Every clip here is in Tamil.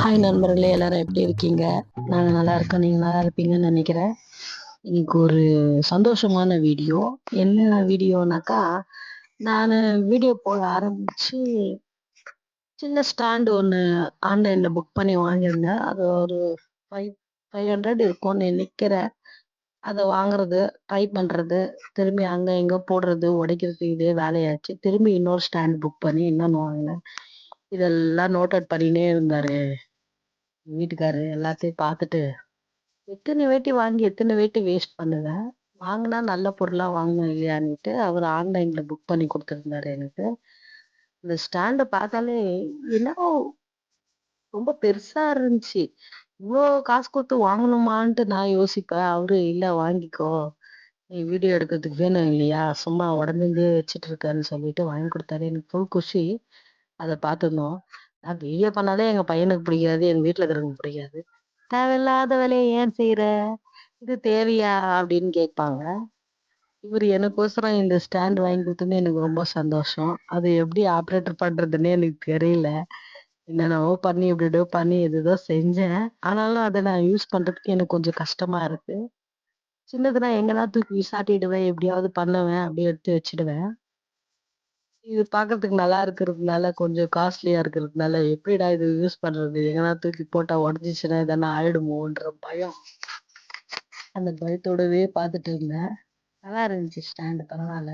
ஹாய் நண்பர்களே எல்லாரும் எப்படி இருக்கீங்க? நாங்கள் நல்லா இருக்கோம். நீங்கள் நல்லா இருப்பீங்கன்னு நினைக்கிறேன். இன்னைக்கு ஒரு சந்தோஷமான வீடியோ. என்ன வீடியோனாக்கா நான் வீடியோ போட ஆரம்பித்து சின்ன ஸ்டாண்டு ஒன்று ஆன்லைனில் புக் பண்ணி வாங்கியிருந்தேன். அது ஒரு ஃபைவ் ஃபைவ் ஹண்ட்ரட் இருக்கும்னு நினைக்கிறேன். அதை வாங்குறது ட்ரை பண்ணுறது திரும்பி அங்கே எங்கே போடுறது உடைக்கிறது இதே வேலையாச்சு. திரும்பி இன்னொரு ஸ்டாண்ட் புக் பண்ணி இன்னொன்று வாங்கினேன். இதெல்லாம் நோட் அவுட் பண்ணினே இருந்தாரு. வீட்டுக்காரரு எல்லாத்தையும் பார்த்துட்டு எத்தனை வேட்டி வாங்கி எத்தனை வேட்டி வேஸ்ட் பண்ணுவேன் வாங்கினா நல்ல பொருளாக வாங்கணும் இல்லையான்ட்டு அவர் ஆன்லைனில் புக் பண்ணி கொடுத்துருந்தாரு எனக்கு. இந்த ஸ்டாண்டை பார்த்தாலே என்னவோ ரொம்ப பெருசாக இருந்துச்சு. இவ்வளோ காசு கொடுத்து வாங்கணுமான்ட்டு நான் யோசிப்பேன் அவரு இல்லை வாங்கிக்கோ. நீ வீடியோ எடுக்கிறதுக்கு வேணும் இல்லையா? சும்மா உடம்புந்தே வச்சுட்டு இருக்கேன்னு சொல்லிட்டு வாங்கி கொடுத்தாரு. எனக்கு ஃபுல் குஷி. அதை பார்த்துருந்தோம் நான் வீடியோ பண்ணாலே எங்க பையனுக்கு பிடிக்காது எங்க வீட்டுல இருக்கிறவங்க பிடிக்காது. தேவையில்லாத வேலையை ஏன் செய்யற இது தேவையா? அப்படின்னு கேட்பாங்க. இவர் எனக்கோசரம் இந்த ஸ்டாண்ட் வாங்கி கொடுத்தது எனக்கு ரொம்ப சந்தோஷம். அது எப்படி ஆப்ரேட்டர் பண்றதுன்னே எனக்கு தெரியல. என்னென்னவோ பண்ணி இப்படி பண்ணி எதுதோ செஞ்சேன். ஆனாலும் அதை நான் யூஸ் பண்றதுக்கு எனக்கு கொஞ்சம் கஷ்டமா இருக்கு. சின்னதுனா எங்கன்னா தூக்கி விசாட்டிடுவேன் எப்படியாவது பண்ணுவேன் அப்படி எடுத்து வச்சிடுவேன். இது பார்க்கறதுக்கு நல்லா இருக்கிறதுனால கொஞ்சம் காஸ்ட்லியா இருக்கிறதுனால எப்படிடா இது யூஸ் பண்றது? எங்கன்னா தூக்கி போட்டா உடஞ்சிச்சுன்னா எதனா ஆயிடுமோன்ற பயம். அந்த பயத்தோடவே பார்த்துட்டு இருந்தேன். நல்லா இருந்துச்சு ஸ்டாண்டு பரவாயில்ல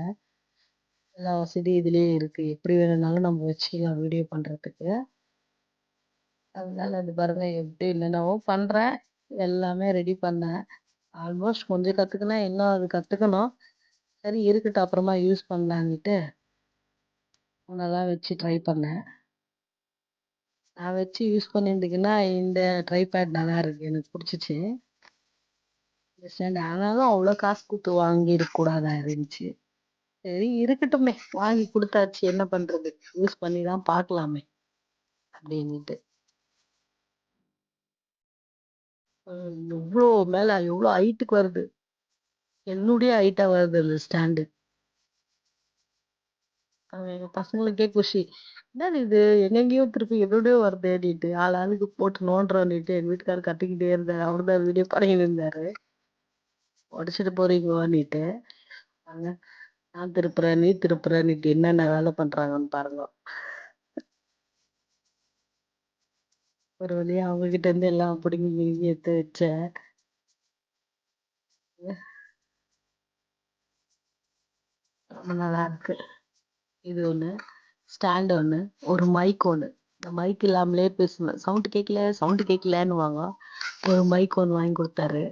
எல்லா வசதி இதுலயே இருக்கு. எப்படி வேணும்னாலும் நம்ம வச்சுக்கலாம் வீடியோ பண்றதுக்கு. அதனால அது பாருங்க எப்படி என்னென்னவோ பண்றேன். எல்லாமே ரெடி பண்ணேன். ஆல்மோஸ்ட் கொஞ்சம் கத்துக்கினா இன்னும் அது கத்துக்கணும். சரி இருக்கட்டும் அப்புறமா யூஸ் பண்ணலான்னுட்டு உன்னெல்லாம் வச்சு ட்ரை பண்ணேன். நான் வச்சு யூஸ் பண்ணியிருந்தீங்கன்னா இந்த ட்ரைபேட் நல்லா இருக்கு. எனக்கு பிடிச்சிச்சு. இந்த ஸ்டாண்ட் ஆனாலும் அவ்வளோ காசு கொடுத்து வாங்கிடக்கூடாதா இருந்துச்சு. சரி இருக்கட்டுமே. வாங்கி கொடுத்தாச்சு. என்ன பண்றது? யூஸ் பண்ணி தான் பார்க்கலாமே அப்படின்ட்டு எவ்வளோ மேல எவ்வளோ ஹைட்டுக்கு வருது. என்னுடைய ஹைட்டாக வருது அந்த ஸ்டாண்டு எங்க பசங்களுக்கே குஷி. என்னது இது? எங்கெங்கேயோ திருப்பி எப்படியோ வருதேன்னுட்டு ஆள் ஆளுக்கு போட்டு நோண்டுறோன்னுட்டு எங்க வீட்டுக்காரர் கத்திக்கிட்டே இருந்தாரு. அவர் தான் வீடியோ பண்ணிட்டு இருந்தாரு. உடச்சிட்டு போறீங்கன்னுட்டு அங்க நான் திருப்புறேன் நீ திருப்புறேன்னுட்டு என்னென்ன வேலை பண்றாங்கன்னு பாருங்க. ஒரு வழியா அவங்க கிட்ட இருந்து எல்லாம் பிடிங்கி பிடிங்கி எடுத்து வச்சேன் ரொம்ப நல்லா இருக்கு. இது ஒன்று ஸ்டாண்ட் ஒன்று ஒரு மைக் ஒன்று இந்த மைக் இல்லாமலே பேசுவேன் சவுண்டு கேட்கல சவுண்டு கேட்கலன்னு வாங்க ஒரு மைக் ஒன்று வாங்கி கொடுத்தாரு.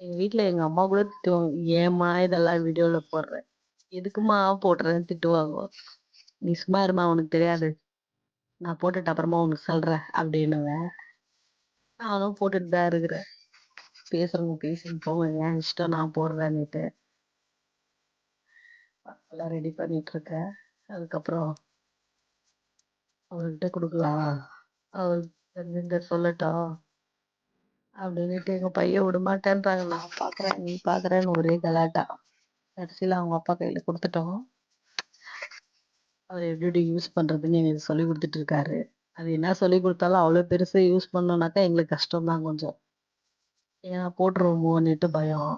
எங்கள் வீட்டில் எங்கள் அம்மா கூட திட்டுவாங்க ஏம்மா இதெல்லாம் வீடியோவில் போடுறேன் எதுக்குமா போடுறேன்னு திட்டுவாங்க. நீ சும்மா இருமா உனக்கு தெரியாது. நான் போட்டுட்டு அப்புறமா உனக்கு சொல்கிறேன் அப்படின்னுவேன் நானும் போட்டுட்டு தான் இருக்கிறேன். பேசுறவங்க பேசிட்டு போவேன் ஏன் இஷ்டம் நான் போடுறேன்னுட்டு. எல்லாம் ரெடி பண்ணிட்டு இருக்கேன் அதுக்கப்புறம் அவர்கிட்ட கொடுக்கலாம். அவர் சொல்லட்டும் அப்படின்னுட்டு எங்க பையன் விடமாட்டேன்றாங்க. நான் பாக்குறேன் நீ பாக்குறேன்னு ஒரே கலாட்டா. கடைசியில அவங்க அப்பா கையில கொடுத்துட்டோம். அவர் எப்படி எப்படி யூஸ் பண்றதுன்னு எனக்கு சொல்லி கொடுத்துட்டு இருக்காரு அது என்ன சொல்லி கொடுத்தாலும் அவ்வளவு பெருசா யூஸ் பண்ணோம்னாக்கா எங்களுக்கு கஷ்டம் தான் கொஞ்சம். ஏன்னா போட்டுருவோமோன்னுட்டு பயம்.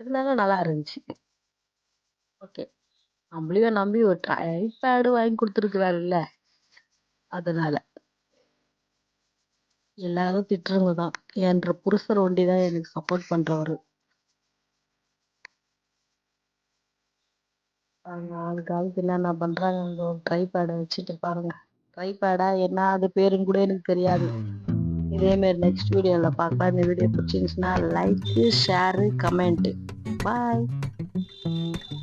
இருந்தாலும் நல்லா இருந்துச்சு. ஓகே. நம்மளையும் நம்பி ஒரு ட்ரைபேடு வாங்கி கொடுத்துருக்குறாருல்ல. அதனால. எல்லாரும் திட்டுறவங்க தான். என்ற புருஷர் ஒண்டி தான் எனக்கு சப்போர்ட் பண்றவரு. அவங்க ஆளு காலத்துல என்ன பண்றாங்க அந்த ஒரு ட்ரைபேடை வச்சுட்டு பாருங்க. ட்ரைபேடா என்ன அது பேருன்னு கூட எனக்கு தெரியாது. இதே மாதிரி நெக்ஸ்ட் வீடியோல பார்க்கலாம் இந்த வீடியோ பிடிச்சிருந்துச்சுன்னா லைக்கு ஷேரு கமெண்ட் பாய்